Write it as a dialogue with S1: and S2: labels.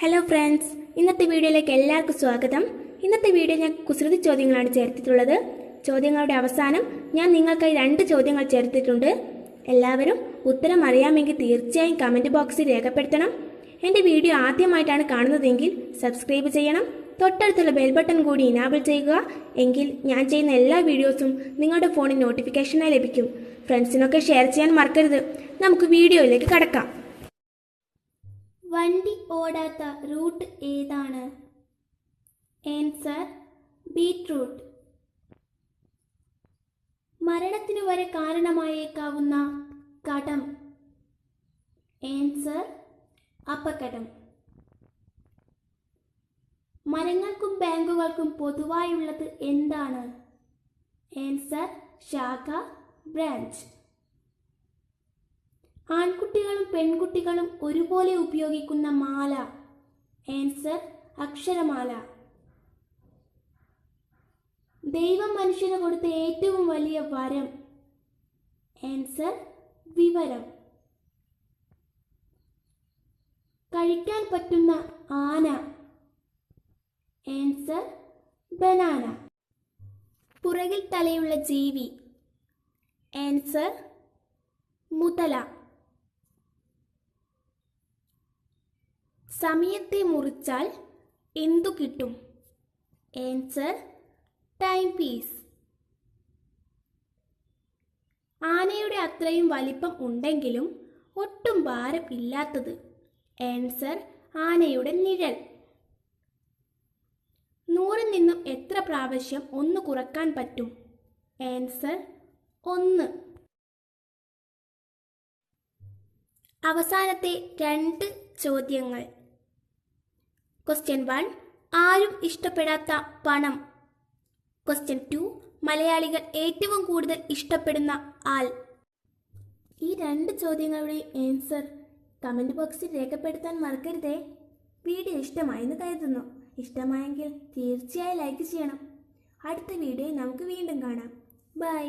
S1: Hello friends ഇന്നത്തെ വീഡിയോയിലേക്ക് എല്ലാവർക്കും സ്വാഗതം. ഇന്നത്തെ വീഡിയോ ഞാൻ കുസൃതി ചോദ്യങ്ങളാണ് ചേർത്തിട്ടുള്ളത്. ചോദ്യങ്ങളുടെ അവസാനം ഞാൻ നിങ്ങൾക്കായി രണ്ട് ചോദ്യങ്ങൾ ചേർത്തിട്ടുണ്ട്. എല്ലാവരും ഉത്തരം അറിയാമെങ്കിൽ തീർച്ചയായും കമന്റ് ബോക്സിൽ രേഖപ്പെടുത്തണം. എന്റെ വീഡിയോ ആദ്യമായിട്ടാണ് കാണുന്നതെങ്കിൽ സബ്സ്ക്രൈബ് ചെയ്യണം. തൊട്ടടുത്തുള്ള ബെൽ ബട്ടൺ കൂടി ഇനാബിൾ ചെയ്യുക. എങ്കിൽ ഞാൻ ചെയ്യുന്ന എല്ലാ വീഡിയോസും നിങ്ങളുടെ ഫോണിൽ നോട്ടിഫിക്കേഷനായി ലഭിക്കും. ഫ്രണ്ട്സിനൊക്കെ ഷെയർ ചെയ്യാൻ മറക്കരുത്. നമുക്ക് വീഡിയോയിലേക്ക് കടക്കാം. വണ്ടി ഓടാത്ത റൂട്ട് ഏതാണ്? ആൻസർ ബീട്രൂട്ട് മരണത്തിനു വരെ കാരണമായേക്കാവുന്ന കടം. ആൻസർ അപകടം. മരങ്ങൾക്കും ബാങ്കുകൾക്കും പൊതുവായുള്ളത് എന്താണ്? ആൻസർ ശാഖ ബ്രാഞ്ച്. ആൺകുട്ടികളും പെൺകുട്ടികളും ഒരുപോലെ ഉപയോഗിക്കുന്ന മാല. ആൻസർ അക്ഷരമാല. ദൈവം മനുഷ്യന് കൊടുത്ത ഏറ്റവും വലിയ വരം. ആൻസർ വിവരം. കഴിക്കാൻ പറ്റുന്ന ആന. Answer banana. പുറകിൽ തലയുള്ള ജീവി. ആൻസർ മുതല. സമയത്തെ മുറിച്ചാൽ എന്തു കിട്ടും? ആൻസർ ടൈം പീസ് ആനയുടെ അത്രയും വലിപ്പം ഉണ്ടെങ്കിലും ഒട്ടും ഭാരം ഇല്ലാത്തത്. ആൻസർ ആനയുടെ നിഴൽ. നൂറിൽ നിന്നും എത്ര പ്രാവശ്യം ഒന്ന് കുറയ്ക്കാൻ പറ്റും? ആൻസർ ഒന്ന്. അവസാനത്തെ രണ്ട് ചോദ്യങ്ങൾ. ക്വസ്റ്റ്യൻ വൺ ആരും ഇഷ്ടപ്പെടാത്ത പണം. ക്വസ്റ്റ്യൻ ടു മലയാളികൾ ഏറ്റവും കൂടുതൽ ഇഷ്ടപ്പെടുന്ന ആൾ. ഈ രണ്ട് ചോദ്യങ്ങളുടെ ആൻസർ കമന്റ് ബോക്സിൽ രേഖപ്പെടുത്താൻ മറക്കരുതേ. വീഡിയോ ഇഷ്ടമായെന്ന് കരുതുന്നു. ഇഷ്ടമായെങ്കിൽ തീർച്ചയായും ലൈക്ക് ചെയ്യണം. അടുത്ത വീഡിയോ നമുക്ക് വീണ്ടും കാണാം. ബൈ